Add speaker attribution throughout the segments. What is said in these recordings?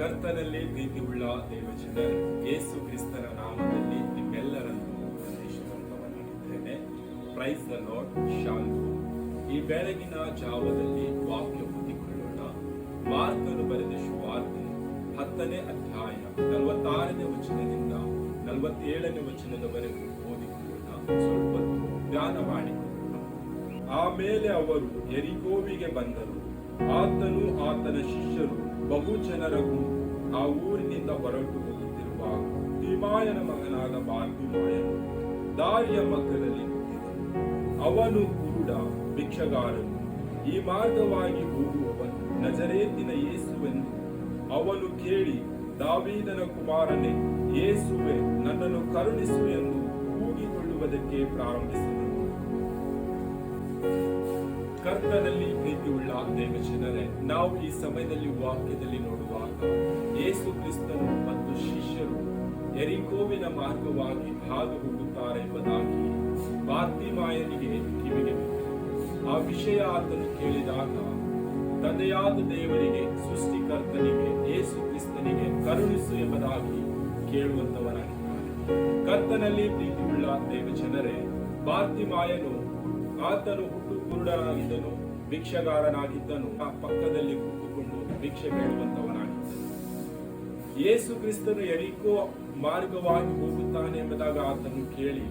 Speaker 1: ಕರ್ತನಲ್ಲಿ ಪ್ರೀತಿಯುಳ್ಳ ದೇವಜನ ಯೇಸು ಕ್ರಿಸ್ತನ ನಾಮದಲ್ಲಿ ನಿಮ್ಮೆಲ್ಲರನ್ನು ವಂದಿಸುವಂತವನಾಗಿದ್ದೇನೆ ಪ್ರೈಸ್ ದ ಲಾರ್ಡ್ ಶಾಂತು ಈ ಬೆಳಗಿನ ಜಾವದಲ್ಲಿ ವಾಕ್ಯ ಓದಿಕೊಳ್ಳೋಣ. ಮಾರ್ಕನು ಬರೆದ ಶುವಾರ್ತೆ ಹತ್ತನೇ ಅಧ್ಯಾಯ ನಲವತ್ತಾರನೇ ವಚನದಿಂದ ನಲವತ್ತೇಳನೇ ವಚನದವರೆಗೂ ಓದಿಕೊಳ್ಳೋಣ. ಸ್ವಲ್ಪ ಧ್ಯಾನ ಮಾಡಿಕೊಳ್ಳೋಣ. ಆಮೇಲೆ ಅವರು ಎರಿಗೋವಿಗೆ ಬಂದರು. ಆತನು ಆತನ ಶಿಷ್ಯರು ಬಹು ಜನರ ಗುಂಪು ಆ ಊರಿನಿಂದ ಹೊರಟು ಹೋಗುತ್ತಿರುವ ತಿಮಾಯನ ಮಗನಾದ ಬಾರ್ತಿಮಾಯನು ದಾರಿಯ ನಿಂತಿದ್ದನು ಅವನು ಕುರುಡ ಭಿಕ್ಷಗಾರನು. ಈ ಮಾರ್ಗವಾಗಿ ಹೋಗುವವನು ನಜರೇತಿನ ಯೇಸುವೆಂದು. ಅವನು ಕೇಳಿ, ದಾವೀದನ ಕುಮಾರನೇ, ಯೇಸುವೆ, ನನ್ನನ್ನು ಕರುಣಿಸು ಎಂದು ಕೂಗಿಕೊಳ್ಳುವುದಕ್ಕೆ ಪ್ರಾರಂಭಿಸಿದನು. ಕರ್ತನಲ್ಲಿ ಪ್ರೀತಿಯುಳ್ಳ ದೇವಜನರೇ, ನಾವು ಈ ಸಮಯದಲ್ಲಿ ವಾಕ್ಯದಲ್ಲಿ ನೋಡುವಾಗ ಯೇಸು ಕ್ರಿಸ್ತನು ಮತ್ತು ಶಿಷ್ಯರು ಎರಿಕೋವಿನ ಮಾರ್ಗವಾಗಿ ಹಾದು ಹೋಗುತ್ತಾರೆ ಎಂಬುದಾಗಿ ಬಾರ್ತಿಮಾಯನಿಗೆ ಕಿವಿಗೆ ಆ ವಿಷಯ ಆತನು ಕೇಳಿದಾಗ, ತಂದೆಯಾದ ದೇವರಿಗೆ, ಸೃಷ್ಟಿಕರ್ತನಿಗೆ, ಯೇಸು ಕ್ರಿಸ್ತನಿಗೆ ಕರುಣಿಸು ಎಂಬುದಾಗಿ ಕೇಳುವಂತವನಾಗಿದ್ದಾನೆ. ಕರ್ತನಲ್ಲಿ ಪ್ರೀತಿಯುಳ್ಳ ದೇವಜನರೇ ಬಾರ್ತಿಮಾಯನು ಆತನು ಹುಟ್ಟು ಕುರುಡನಾಗಿದ್ದನು, ಭಿಕ್ಷಗಾರನಾಗಿದ್ದನು, ಆ ಪಕ್ಕದಲ್ಲಿ ಕೂತುಕೊಂಡು ಭಿಕ್ಷೆ ಬೇಡುವಂತವನಾಗಿದ್ದನು. ಯೇಸು ಕ್ರಿಸ್ತನು ಎರಿಕೋ ಮಾರ್ಗವಾಗಿ ಹೋಗುತ್ತಾನೆ ಎಂಬುದಾಗ ಆತನು ಕೇಳಿ,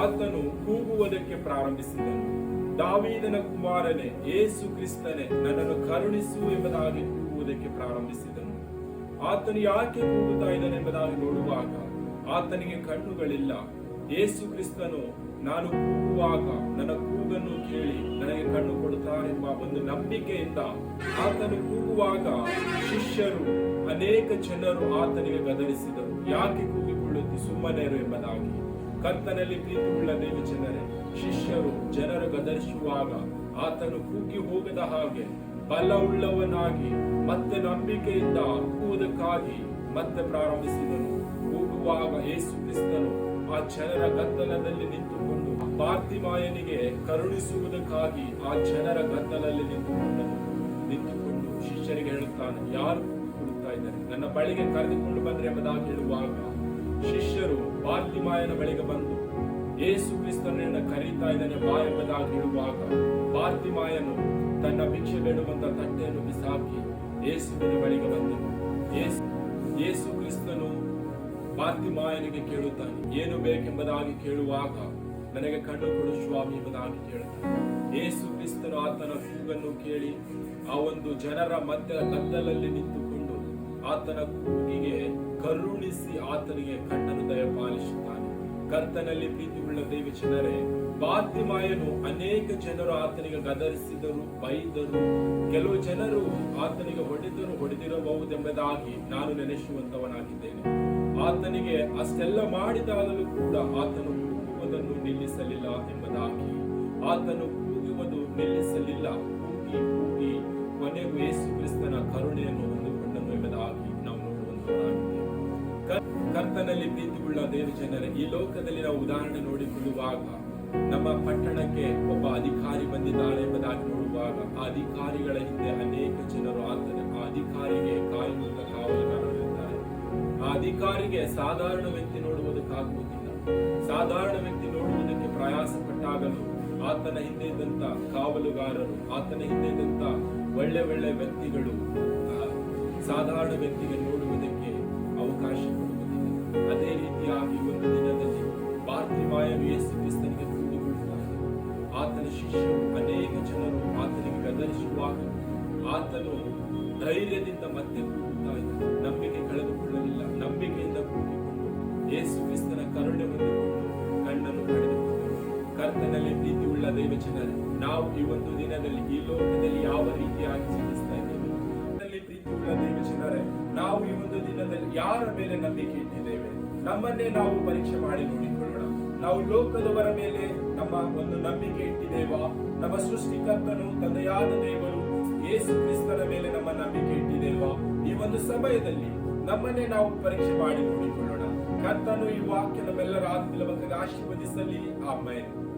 Speaker 1: ಆತನು ಕೂಗುವುದಕ್ಕೆ ಪ್ರಾರಂಭಿಸಿದನು. ದಾವೀದನ ಕುಮಾರನೇ ಏಸು ಕ್ರಿಸ್ತನೇ, ನನ್ನನ್ನು ಕರುಣಿಸು ಎಂಬುದಾಗಿ ಕೂಗುವುದಕ್ಕೆ ಪ್ರಾರಂಭಿಸಿದನು. ಆತನು ಯಾಕೆ ಕೂಗುತ್ತಾ ಇದ್ದಾನೆ ಎಂಬುದಾಗಿ ನೋಡುವಾಗ, ಆತನಿಗೆ ಕಣ್ಣುಗಳಿಲ್ಲ. ಯೇಸು ಕ್ರಿಸ್ತನು ನಾನು ಕೂಗುವಾಗ ನನ್ನ ಕೂಗನ್ನು ಕೇಳಿ ನನಗೆ ಕಣ್ಣು ಕೊಡುತ್ತಾರೆಂಬ ಒಂದು ನಂಬಿಕೆಯಿಂದ ಆತನು ಕೂಗುವಾಗ ಶಿಷ್ಯರು, ಅನೇಕ ಜನರು ಆತನಿಗೆ ಗದರಿಸಿದರು. ಯಾಕೆ ಕೂಗಿಕೊಳ್ಳುತ್ತಿ ಸುಮ್ಮನೆಯರು ಎಂಬುದಾಗಿ. ಕರ್ತನಲ್ಲಿ ಪ್ರೀತಿಯುಳ್ಳ ದೇವ ಜನರೇ, ಶಿಷ್ಯರು ಜನರು ಗದರಿಸುವಾಗ ಆತನು ಕೂಗಿ ಹೋಗದ ಹಾಗೆ ಬಲವುಳ್ಳವನಾಗಿ ಮತ್ತೆ ನಂಬಿಕೆಯಿಂದ ಕೂಗುವುದಕ್ಕಾಗಿ ಮತ್ತೆ ಪ್ರಾರಂಭಿಸಿದನು. ಕೂಗುವಾಗ ಯೇಸು ಕ್ರಿಸ್ತನು ಆ ಜನರ ಗದ್ದಲದಲ್ಲಿ ನಿಂತುಕೊಂಡು ಪಾರ್ಥಿಮಾಯನಿಗೆ ಕರುಣಿಸುವುದಕ್ಕಾಗಿ ಆ ಜನರ ಗದ್ದಲಲ್ಲಿ ನಿಂತುಕೊಂಡು ನಿಂತುಕೊಂಡು ಶಿಷ್ಯರಿಗೆ ಹೇಳುತ್ತಾನೆ, ಯಾರು ಹುಡುಕ್ತಾ ಇದ್ದಾರೆ? ನನ್ನ ಬಳಿಗೆ ಕರೆದುಕೊಂಡು ಬಂದ್ರೆ ಎಂಬುದಾಗಿ ಹೇಳುವಾಗ ಶಿಷ್ಯರು ಪಾರ್ಥಿಮಾಯನ ಬಳಿಗೆ ಬಂದು ಏಸು ಕ್ರಿಸ್ತನ ಕರೀತಾ ಇದ್ದಾನೆ ಬಾ ಎಂಬುದಾಗಿ ಹೇಳುವಾಗ ಪಾರ್ಥಿಮಾಯನು ತನ್ನ ಭಿಕ್ಷೆ ಬೇಡುವಂತ ತಟ್ಟೆಯನ್ನು ಬಿಸಾಕಿ ಯೇಸುವಿನ ಬಳಿಗೆ ಬಂದನು. ಯೇಸು ಕ್ರಿಸ್ತನು ಪಾರ್ಥಿಮಾಯನಿಗೆ ಕೇಳುತ್ತಾನೆ, ಏನು ಬೇಕೆಂಬುದಾಗಿ ಕೇಳುವಾಗ ನನಗೆ ಕಣ್ಣು ಕೊಡು ಸ್ವಾಮಿ ಎಂಬುದಾಗಿ ಕೇಳುತ್ತಾನೆ. ಏಸು ಕ್ರಿಸ್ತನು ಆತನ ಕೂಗನ್ನು ಕೇಳಿ ಆ ಒಂದು ಜನರ ಮಧ್ಯ ಕತ್ತಲಲ್ಲಿ ನಿಂತುಕೊಂಡು ಆತನ ಕೂಗಿಗೆ ಕರುಣಿಸಿ ಆತನಿಗೆ ಕಣ್ಣನ್ನು ದಯಪಾಲಿಸುತ್ತಾನೆ. ಕರ್ತನಲ್ಲಿ ಪ್ರೀತಿಯುಳ್ಳ ದೈವ ಜನರೇ ಬಾತಿಮಾಯನು ಅನೇಕ ಜನರು ಆತನಿಗೆ ಗದರಿಸಿದರು, ಬೈದರು. ಕೆಲವು ಜನರು ಆತನಿಗೆ ಹೊಡೆದರು, ಹೊಡೆದಿರಬಹುದೆಂಬುದಾಗಿ ನಾನು ನೆನೆಸುವಂತವನಾಗಿದ್ದೇನೆ. ಆತನಿಗೆ ಅಷ್ಟೆಲ್ಲ ಮಾಡಿದಾಗಲೂ ಕೂಡ ಆತನು ಕೂಗುವುದನ್ನು ನಿಲ್ಲಿಸಲಿಲ್ಲ ಎಂಬುದಾಗಿ. ಆತನು ಕೂಗುವುದು ನಿಲ್ಲಿಸಲಿಲ್ಲ. ಕೂಗಿ ಕೂಗಿ ಕೊನೆಗೂ ಯೇಸು ಕ್ರಿಸ್ತನ ಕರುಣೆಯನ್ನು ಹೊಂದಿಕೊಂಡನು ಎಂಬುದಾಗಿ. ಕರ್ತನಲ್ಲಿ ಪ್ರೀತಿಯುಳ್ಳ ದೇವ ಜನರೇ, ಈ ಲೋಕದಲ್ಲಿ ನಾವು ಉದಾಹರಣೆ ನೋಡಿಕೊಳ್ಳುವಾಗ ನಮ್ಮ ಪಟ್ಟಣಕ್ಕೆ ಒಬ್ಬ ಅಧಿಕಾರಿ ಬಂದಿದ್ದಾಳೆ ಎಂಬುದಾಗಿ ನೋಡುವಾಗ ಆ ಅಧಿಕಾರಿಗಳ ಹಿಂದೆ ಅನೇಕ ಜನರು ಆತನ ಆ ಅಧಿಕಾರಿಗೆ ಕಾಯುವಂತ ಕಾವಲುಗಾರರು ಇರ್ತಾರೆ ಆ ಅಧಿಕಾರಿಗೆ ಸಾಧಾರಣ ವ್ಯಕ್ತಿ ನೋಡುವುದಕ್ಕಾಗುವುದಿಲ್ಲ. ಸಾಧಾರಣ ವ್ಯಕ್ತಿ ನೋಡುವುದಕ್ಕೆ ಪ್ರಯಾಸ ಪಟ್ಟಾಗಲು ಆತನ ಹಿಂದೆ ಇದ್ದಂತ ಕಾವಲುಗಾರರು, ಆತನ ಹಿಂದೆ ಇದ್ದಂತ ಒಳ್ಳೆ ಒಳ್ಳೆ ವ್ಯಕ್ತಿಗಳು ಸಾಧಾರಣ ವ್ಯಕ್ತಿಗೆ ನೋಡುವುದಕ್ಕೆ ಅವಕಾಶ ಅದೇ ರೀತಿಯಾಗಿ ಒಂದು ದಿನದಲ್ಲಿ ಪಾರ್ಥಿವಾಯು ಯೇಸು ಕ್ರಿಸ್ತನಿಗೆ ಕೂಡಿಕೊಳ್ಳುತ್ತಾನೆ ಆತನ ಶಿಷ್ಯರು ಅನೇಕ ಜನರು ಆತನಿಗೆ ಗದರಿಸುವಾಗ ಆತನು ಧೈರ್ಯದಿಂದ ಮತ್ತೆ ಕೂಗುತ್ತಾ ಇದ್ದಾನೆ. ನಂಬಿಕೆ ಕಳೆದುಕೊಳ್ಳಲಿಲ್ಲ. ನಂಬಿಕೆಯಿಂದ ಕೂಗಿಕೊಂಡು ಯೇಸು ಕ್ರಿಸ್ತನ ಕರುಣೆ ಹೊಂದಿಕೊಂಡು ಕಣ್ಣನ್ನು ಪಡೆದುಕೊಂಡನು ಕರ್ತನಲ್ಲಿ ಪ್ರೀತಿಯುಳ್ಳ ದೈವ ಜನರೇ ನಾವು ಈ ಒಂದು ದಿನದಲ್ಲಿ ಈ ಲೋಕದಲ್ಲಿ ಯಾವ ರೀತಿಯಾಗಿ ಜೀವಿಸ್ತಾ ಇದ್ದೇವೆ? ಜನರೇ ನಾವು ಈ ಒಂದು ದಿನದಲ್ಲಿ ಯಾರ ಮೇಲೆ ನಂಬಿಕೆ ಇಟ್ಟಿದ್ದೇವೆ? ನಮ್ಮನ್ನೇ ನಾವು ಪರೀಕ್ಷೆ ಮಾಡಿ ನೋಡಿಕೊಳ್ಳೋಣ. ನಾವು ಲೋಕದವರ ಮೇಲೆ ನಮ್ಮ ಒಂದು ನಂಬಿಕೆ ಇಟ್ಟಿದ್ದೇವ? ನಮ್ಮ ಸೃಷ್ಟಿಕರ್ತನು, ತಂದೆಯಾದ ದೇವರು ಯೇಸು ಕ್ರಿಸ್ತನ ಮೇಲೆ ನಮ್ಮ ನಂಬಿಕೆ ಇಟ್ಟಿದ್ದೇವಾ? ಈ ಒಂದು ಸಮಯದಲ್ಲಿ ನಮ್ಮನ್ನೇ ನಾವು ಪರೀಕ್ಷೆ ಮಾಡಿ ನೋಡಿಕೊಳ್ಳೋಣ. ಕರ್ತನು ಈ ವಾಕ್ಯ ನಮ್ಮೆಲ್ಲರ ಆತ್ಮೀಯ ಆಶೀರ್ವದಿಸಲಿ. ಆಮೇಲೆ